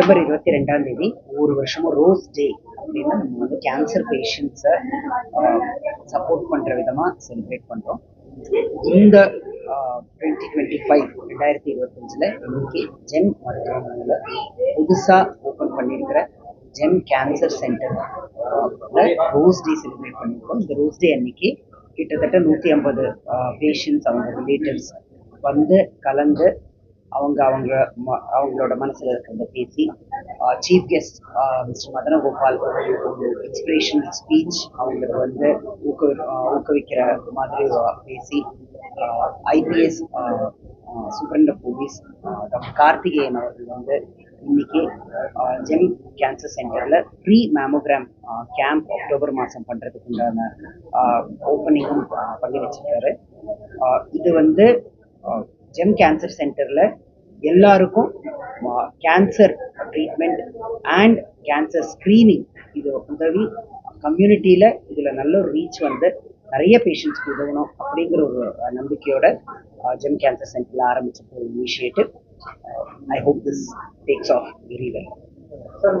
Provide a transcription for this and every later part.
September இருபத்தி ரெண்டாம் தேதி ஒவ்வொரு வருஷமும் ரோஸ் டே அப்படின்னா நம்ம வந்து கேன்சர் பேஷண்ட்ஸை சப்போர்ட் பண்ணுற விதமாக செலிப்ரேட் பண்ணுறோம் இந்த டுவெண்ட்டி டுவெண்ட்டி ஃபைவ் ரெண்டாயிரத்தி இருபத்தஞ்சில் இன்னைக்கு ஜெம் மருத்துவமனையில் புதுசாக ஓப்பன் பண்ணியிருக்கிற Gem cancer centre rose day celebrate பண்ணியிருக்கோம். இந்த ரோஸ் டே அன்னைக்கு கிட்டத்தட்ட நூற்றி ஐம்பது பேஷண்ட்ஸ் அவங்க ரிலேட்டிவ்ஸ் வந்து கலந்து அவங்க அவங்க ம- அவங்களோட மனசுல இருக்கிறத பேசி chief guest mister Madhana Gopal ஒரு இன்ஸ்பிரேஷனல் ஸ்பீச் அவங்களுக்கு வந்து ஊக்குவி ஊக்குவிக்கிற மாதிரி பேசி IPS superintendent police doctor Karthikeyan அவர்கள் வந்து இன்னைக்கு ஜெம் கேன்சர் சென்டர்ல ப்ரீ மேமோகிராம் கேம்ப் அக்டோபர் மாதம் பண்றதுக்கு உண்டான ஓப்பனிங்கும் பங்கு வச்சிருக்காரு. இது வந்து ஜெம் கேன்சர் சென்டர்ல எல்லாருக்கும் cancer treatment and cancer screening இது உதவி கம்யூனிட்டியில இதுல நல்ல ஒரு ரீச் வந்து நிறைய பேஷண்ட்ஸ்க்கு உதவணும் அப்படிங்கிற ஒரு நம்பிக்கையோட ஜெம் கேன்சர் சென்டர்ல ஆரம்பிச்சிருக்க ஒரு initiative I hope this takes off very well sir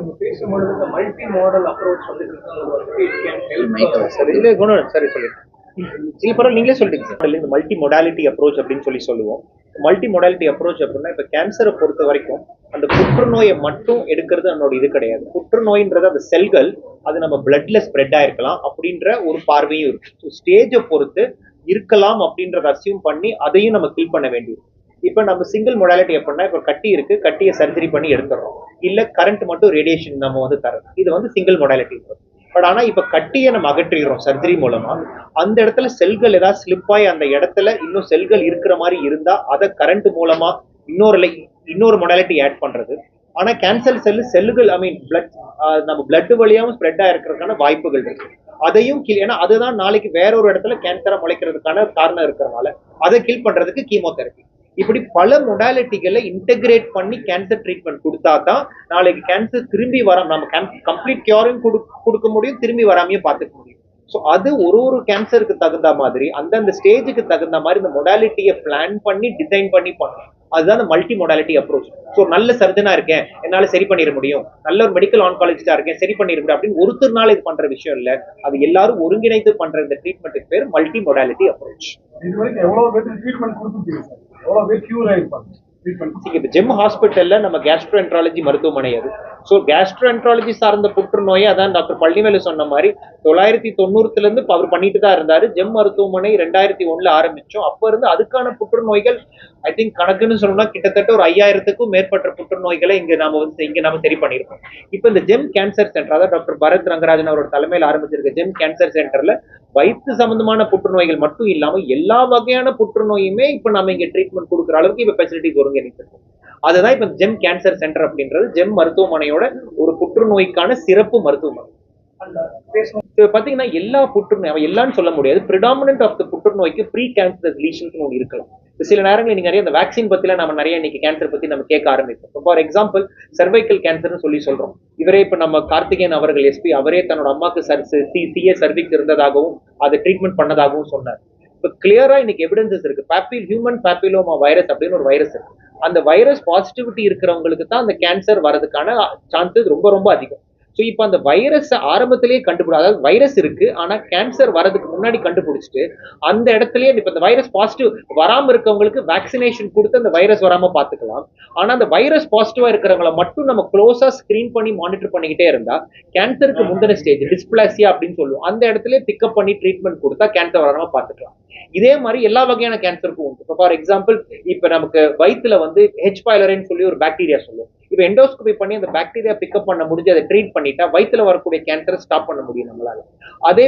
சில பரவாயில்ல நீங்களே சொல்லிட்டீங்க சார் இந்த மல்டி மொடாலிட்டி அப்ரோச் அப்படின்னு சொல்லி சொல்லுவோம். மல்டி மொடாலிட்டி அப்ரோச் அப்படின்னா இப்போ கேன்சரை பொறுத்த வரைக்கும் அந்த புற்றுநோயை மட்டும் எடுக்கிறது நம்மளோட இது கிடையாது. புற்றுநோயின்றது அந்த செல்கள் அது நம்ம பிளட்ல ஸ்ப்ரெட் ஆயிருக்கலாம் அப்படின்ற ஒரு பார்வையும் இருக்கு. ஸோ ஸ்டேஜை பொறுத்து இருக்கலாம் அப்படின்றத அசியூம் பண்ணி அதையும் நம்ம கில் பண்ண வேண்டியது. இப்போ நம்ம சிங்கிள் மொடாலிட்டி எப்படின்னா இப்போ கட்டி இருக்கு கட்டியை சர்ஜரி பண்ணி எடுத்துடுறோம். இல்லை கரண்ட் மட்டும் ரேடியேஷன் நம்ம வந்து தரோம் இது வந்து சிங்கிள் மொடாலிட்டி பட் ஆனா இப்ப கட்டியை நம்ம அகற்றிடுறோம் சர்ஜரி மூலமா. அந்த இடத்துல செல்கள் ஏதாவது ஸ்லிப்பாய் அந்த இடத்துல இன்னும் செல்கள் இருக்கிற மாதிரி இருந்தா அதை கரண்ட் மூலமா இன்னொரு இன்னொரு மொடாலிட்டி ஆட் பண்றது. ஆனா கேன்சர் செல் செல்லுகள் ஐ மீன் பிளட் நம்ம பிளட் வழியாவும் ஸ்ப்ரெட் ஆயிருக்கிறதுக்கான வாய்ப்புகள் இருக்கு. அதையும் கில் ஏன்னா அதுதான் நாளைக்கு வேற ஒரு இடத்துல கேன்சரா முளைக்கிறதுக்கான காரணம் இருக்கிறதுனால அதை கில் பண்றதுக்கு கீமோதெரப்பி இப்படி பல மொடாலிட்டிகளை இன்டெகிரேட் பண்ணி கேன்சர் ட்ரீட்மெண்ட் கொடுத்தா தான் நாளைக்கு கேன்சர் திரும்பி வர நம்ம கம்ப்ளீட் கியூரையும் கொடுக்க முடியும் திரும்பி வராமையும் பார்த்துக்க முடியும். ஸோ அது ஒரு ஒரு கேன்சருக்கு தகுந்த மாதிரி அந்தந்த ஸ்டேஜுக்கு தகுந்த மாதிரி இந்த மொடாலிட்டியை பிளான் பண்ணி டிசைன் பண்ணி பண்ணணும். அதுதான் அந்த மல்டி மொடாலிட்டி அப்ரோச் ஸோ நல்ல சர்ஜனா இருக்கேன். என்னால சரி பண்ணிட முடியும். நல்ல ஒரு மெடிக்கல் ஆன்காலஜிஸ்டா இருக்கேன். சரி பண்ணிட முடியும் அப்படின்னு ஒருத்தர்னால இது பண்ற விஷயம் இல்ல. அது எல்லாரும் ஒருங்கிணைத்து பண்ற இந்த ட்ரீட்மெண்ட்டுக்கு பேர் மல்டி மொடாலிட்டி அப்ரோச் இது இப்போ ஜெம் ஹாஸ்பிட்டல்ல நம்ம கேஸ்ட்ரோஎன்ட்ராலஜி மருத்துவமனை அது. ஸோ கேஸ்ட்ரோஎன்ட்ராலஜி சார்ந்த புற்றுநோயை அதான் டாக்டர் பள்ளிவேலு சொன்ன மாதிரி தொள்ளாயிரத்தி தொண்ணூறுல இருந்து அவர் பண்ணிட்டு தான் இருந்தாரு. ஜெம் மருத்துவமனை ரெண்டாயிரத்தி ஒண்ணுல ஆரம்பிச்சோம். அப்ப இருந்து அதுக்கான புற்றுநோய்கள் ஐ திங்க் கணக்குன்னு சொன்னோம்னா கிட்டத்தட்ட ஒரு ஐயாயிரத்துக்கும் மேற்பட்ட புற்றுநோய்களை இங்க நாம வந்து இங்க நாம சரி பண்ணியிருக்கோம். இப்போ இந்த ஜெம் கேன்சர் சென்டர் அதாவது டாக்டர் பரத் ரங்கராஜன் அவரோட தலைமையில் ஆரம்பிச்சிருக்க ஜெம் கேன்சர் சென்டர்ல வயிற்று சம்பந்தமான புற்றுநோய்கள் மட்டும் இல்லாமல் எல்லா வகையான புற்றுநோயுமே இப்போ நம்ம இங்கே ட்ரீட்மெண்ட் கொடுக்குற அளவுக்கு இப்போ ஃபெசிலிட்டிஸ் ஒருங்கிணைத்திருக்கோம். அதுதான் இப்போ ஜெம் கேன்சர் சென்டர் அப்படின்றது. ஜெம் மருத்துவமனையோட ஒரு புற்றுநோய்க்கான சிறப்பு மருத்துவமனை. இப்ப பாத்தீங்கன்னா எல்லா புற்றுநோய் அவன் சொல்ல முடியாது. பிரிடாமினன்ட் ஆஃப் த புற்றுநோய்க்கு ப்ரீ கேன்சர் லீஷன்ஸ் ஒன்று இருக்கலாம். சில நேரங்களில் நீங்க நிறைய இந்த வேக்சின் பத்தில நம்ம நிறைய இன்னைக்கு கேன்சர் பத்தி நம்ம கேட்க ஆரம்பிப்போம். ஃபார் எக்ஸாம்பிள் சர்வைக்கல் கேன்சர்னு சொல்லி சொல்றோம். இவரே இப்ப நம்ம கார்த்திகேயன் அவர்கள் எஸ்பி அவரே தன்னோட அம்மாக்கு சர் சி சிஏ சர்விக்ஸ் இருந்ததாகவும் அதை ட்ரீட்மெண்ட் பண்ணதாகவும் சொன்னார். இப்போ கிளியரா இன்னைக்கு எவிடன்சஸ் இருக்கு. பேப்பில் ஹியூமன் பேப்பிலோமா வைரஸ் அப்படின்னு ஒரு வைரஸ் இருக்கு. அந்த வைரஸ் பாசிட்டிவிட்டி இருக்கிறவங்களுக்கு தான் அந்த கேன்சர் வரதுக்கான சான்சஸ் ரொம்ப ரொம்ப அதிகம். ஸோ இப்போ அந்த வைரஸை ஆரம்பத்திலேயே கண்டுபிடி அதாவது வைரஸ் இருக்கு ஆனால் கேன்சர் வரதுக்கு முன்னாடி கண்டுபிடிச்சிட்டு அந்த இடத்துலயே இப்போ இந்த வைரஸ் பாசிட்டிவ் வராமல் இருக்கவங்களுக்கு வேக்சினேஷன் கொடுத்து அந்த வைரஸ் வராமல் பார்த்துக்கலாம் ஆனால் அந்த வைரஸ் பாசிட்டிவாக இருக்கிறவங்கள மட்டும் நம்ம க்ளோஸாக ஸ்க்ரீன் பண்ணி மானிட்டர் பண்ணிக்கிட்டே இருந்தால் கேன்சருக்கு முந்தின ஸ்டேஜ் டிஸ்பிளாசியா அப்படின்னு சொல்லுவோம். அந்த இடத்துல பிக்கப் பண்ணி ட்ரீட்மெண்ட் கொடுத்தா கேன்சர் வராமல் பார்த்துக்கலாம் இதே மாதிரி எல்லா வகையான கேன்சருக்கும் உண்டு. இப்போ ஃபார் எக்ஸாம்பிள் இப்போ நமக்கு வயிற்றுல வந்து ஹெச் பைலரின்னு சொல்லி ஒரு பாக்டீரியா சொல்லுவோம். இப்போ எண்டோஸ்கோபி பண்ணி அந்த பாக்டீரியா பிக்கப் பண்ண முடிஞ்சு அதை ட்ரீட் பண்ணிட்டா வயித்துல வரக்கூடிய கேன்சரை ஸ்டாப் பண்ண முடியும் நம்மளால. அதே